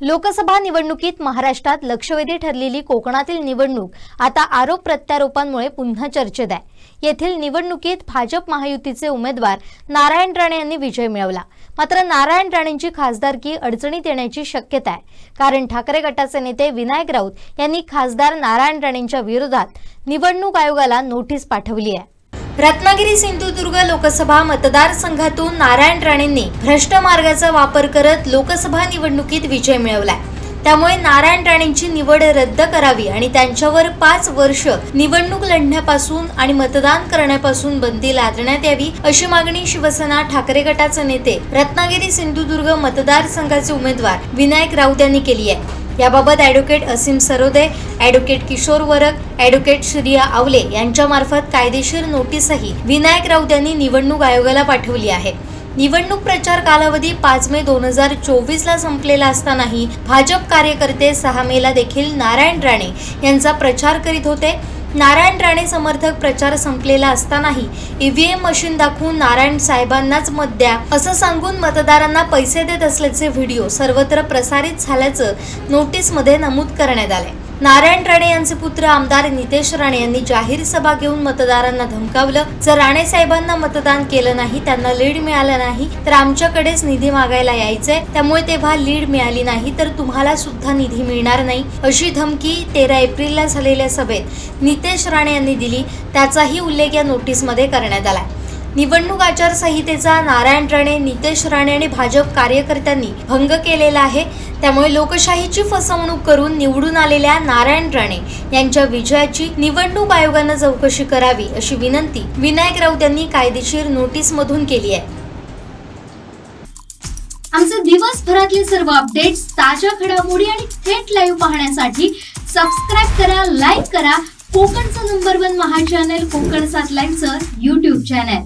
लोकसभा निवडणुकीत महाराष्ट्रात लक्षवेधी ठरलेली कोकणातील निवडणूक आता आरोप प्रत्यारोपांमुळे पुन्हा चर्चेत आहे. येथील निवडणुकीत भाजप महायुतीचे उमेदवार नारायण राणे यांनी विजय मिळवला. मात्र नारायण राणेंची खासदारकी अडचणीत येण्याची शक्यता आहे. कारण ठाकरे गटाचे नेते विनायक राऊत यांनी खासदार नारायण राणेंच्या विरोधात निवडणूक आयोगाला नोटीस पाठवली आहे. रत्नागिरी सिंधुदुर्ग लोकसभा मतदारसंघातून नारायण राणेंनी भ्रष्ट मार्गाचा वापर करत लोकसभा निवडणुकीत विजय मिळवलाय. त्यामुळे नारायण राणेंची निवड रद्द करावी आणि त्यांच्यावर पाच वर्ष निवडणूक लढण्यापासून आणि मतदान करण्यापासून बंदी लादण्यात यावी अशी मागणी शिवसेना ठाकरे गटाचे नेते रत्नागिरी सिंधुदुर्ग मतदारसंघाचे उमेदवार विनायक राऊत यांनी केली आहे. याबाबत advocate Asim Sarode advocate Kishor Varak advocate Shriya आवले यांच्यामार्फत कायदेशीर नोटीसही विनायक राऊत यांनी निवडणूक आयोगाला पाठवली आहे. निवडणूक प्रचार कालावधी पाच मे दोन हजार चोवीसला संपलेला असतानाही भाजप कार्यकर्ते सहा मेला देखील नारायण राणे यांचा प्रचार करीत होते. नारायण राणे समर्थक प्रचार संपलेला असतानाही ईव्हीएम मशीन दाखवून नारायण साहेबांनाच मत द्या असं सांगून मतदारांना पैसे देत असल्याचे व्हिडिओ सर्वत्र प्रसारित झाल्याचं नोटीसमध्ये नमूद करण्यात आले नारायण राणे यांचे पुत्र आमदार नितेश राणे यांनी जाहीर सभा घेऊन मतदारांना धमकावलं. जर राणे साहेबांना मतदान केलं नाही त्यांना लीड मिळालं नाही तर आमच्याकडेच निधी मागायला यायचंय. त्यामुळे तेव्हा लीड मिळाली नाही तर तुम्हाला सुद्धा निधी मिळणार नाही अशी धमकी तेरा एप्रिलला झालेल्या सभेत नितेश राणे यांनी दिली. त्याचाही उल्लेख या नोटीसमध्ये करण्यात आला निवडणूक आचारसंहितेचा नारायण राणे नितेश राणे आणि भाजप कार्यकर्त्यांनी भंग केलेला आहे. त्यामुळे लोकशाहीची फसवणूक करून निवडून आलेल्या नारायण राणे यांच्या विजयाची निवडणूक आयोगानं चौकशी करावी अशी विनंती विनायक राऊत यांनी कायदेशीर नोटीसमधून केली आहे. आमचे दिवसभरातले सर्व अपडेट्स ताज्या घडामोडी आणि थेट लाईव्ह पाहण्यासाठी सबस्क्राईब करा लाईक करा. कोकणचं number one Maha channel Kokan सात लाईनचं युट्यूब चॅनल